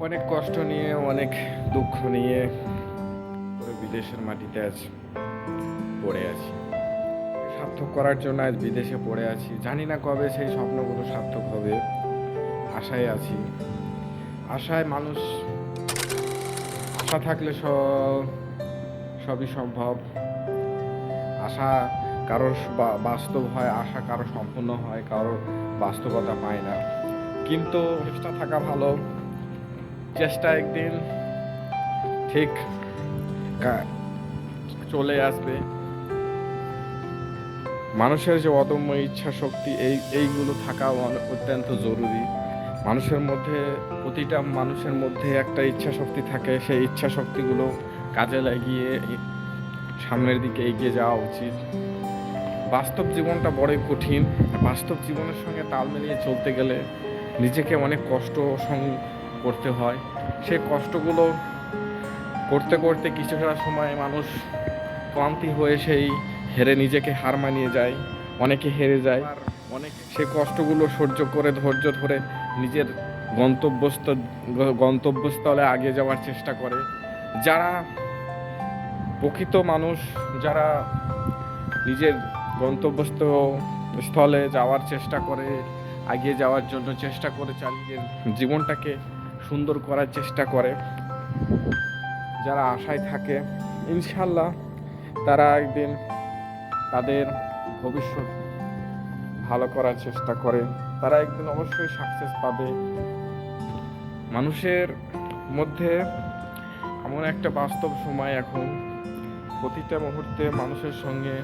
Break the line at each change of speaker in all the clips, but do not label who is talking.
অনেক কষ্ট নিয়ে, অনেক দুঃখ নিয়ে বিদেশের মাটিতে আজ পড়ে আছি। সার্থক করার জন্য আজ বিদেশে পড়ে আছি। জানি না কবে সেই স্বপ্নগুলো সার্থক হবে। আশায় আছি। আশায় মানুষ, আশা থাকলে সব সবই সম্ভব। আশা কারোর বাস্তব হয়, আশা কারও সম্পূর্ণ হয়, কারোর বাস্তবতা পায় না। কিন্তু চেষ্টা থাকা ভালো। চেষ্টা একদিন ঠিক চলে আসবে। মানুষের যে অদম্য ইচ্ছা শক্তি এই, এইগুলো থাকা অত্যন্ত জরুরি। মানুষের মধ্যে, প্রতিটা মানুষের মধ্যে একটা ইচ্ছা শক্তি থাকে। সেই ইচ্ছা শক্তিগুলো কাজে লাগিয়ে সামনের দিকে এগিয়ে যাওয়া উচিত। বাস্তব জীবনটা বড়ই কঠিন। বাস্তব জীবনের সঙ্গে তাল মিলিয়ে চলতে গেলে নিজেকে অনেক কষ্ট করতে হয়। সে কষ্টগুলো করতে করতে কিছুটা সময় মানুষ ক্লান্তি হয়ে সেই হেরে নিজেকে হার মানিয়ে যায়, অনেকে হেরে যায়। অনেক সে কষ্টগুলো সহ্য করে, ধৈর্য ধরে নিজের গন্তব্যস্থ, গন্তব্যস্থলে আগে যাওয়ার চেষ্টা করে। যারা প্রকৃত মানুষ, যারা নিজের গন্তব্যস্থ স্থলে যাওয়ার চেষ্টা করে, এগিয়ে যাওয়ার জন্য চেষ্টা করে চালিয়ে জীবনটাকে সুন্দর করার চেষ্টা করে। যারা আশায় থাকে ইনশাল্লাহ তারা একদিন তাদের ভবিষ্যৎ ভালো করার চেষ্টা করে। তারা একদিন অবশ্যই সাকসেস পাবে। মানুষের মধ্যে এমন একটা বাস্তব সময় এখন। প্রতিটা মুহূর্তে মানুষের সঙ্গে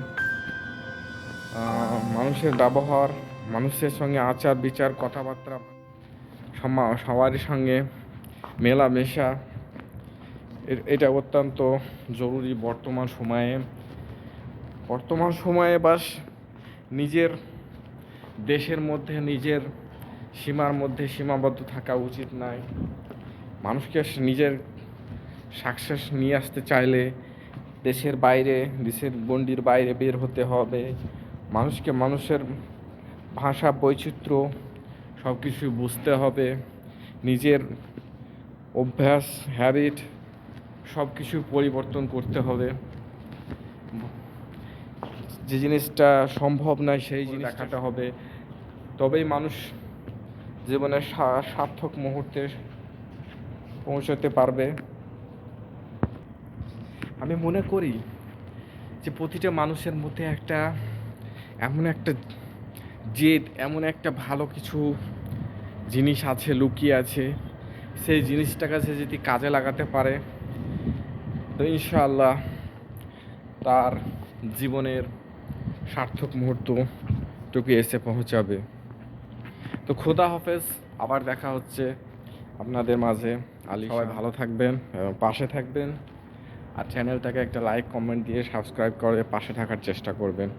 মানুষের ব্যবহার, মানুষের সঙ্গে আচার বিচার কথাবার্তা সবারই সঙ্গে মেলামেশা। এটা অত্যন্ত জরুরি বর্তমান সময়ে। বর্তমান সময়ে বাস নিজের দেশের মধ্যে, নিজের সীমার মধ্যে সীমাবদ্ধ থাকা উচিত নয়। মানুষকে নিজের সাকসেস নিয়ে আসতে চাইলে দেশের বাইরে, দেশের গণ্ডির বাইরে বের হতে হবে। মানুষকে মানুষের ভাষা বৈচিত্র্য সব কিছুই বুঝতে হবে। নিজের অভ্যাস হ্যাবিট সব কিছু পরিবর্তন করতে হবে। যে জিনিসটা সম্ভব নয় সেই জিনিস দেখাতে হবে। তবেই মানুষ জীবনের সার্থক মুহূর্তে পৌঁছতে পারবে। আমি মনে করি যে প্রতিটা মানুষের মধ্যে একটা এমন একটা জেদ এমন একটা ভালো কিছু জিনিস আছে লুকিয়ে আছে। সেই জিনিসটাকে সে যদি কাজে লাগাতে পারে তো ইনশাআল্লাহ তার জীবনের সার্থক মুহূর্তটুকু এসে পৌঁছাবে। তো খোদা হাফেজ আবার দেখা হচ্ছে আপনাদের মাঝে। আলী সবাই ভালো থাকবেন এবং পাশে থাকবেন। আর চ্যানেলটাকে একটা লাইক কমেন্ট দিয়ে সাবস্ক্রাইব করে পাশে থাকার চেষ্টা করবেন।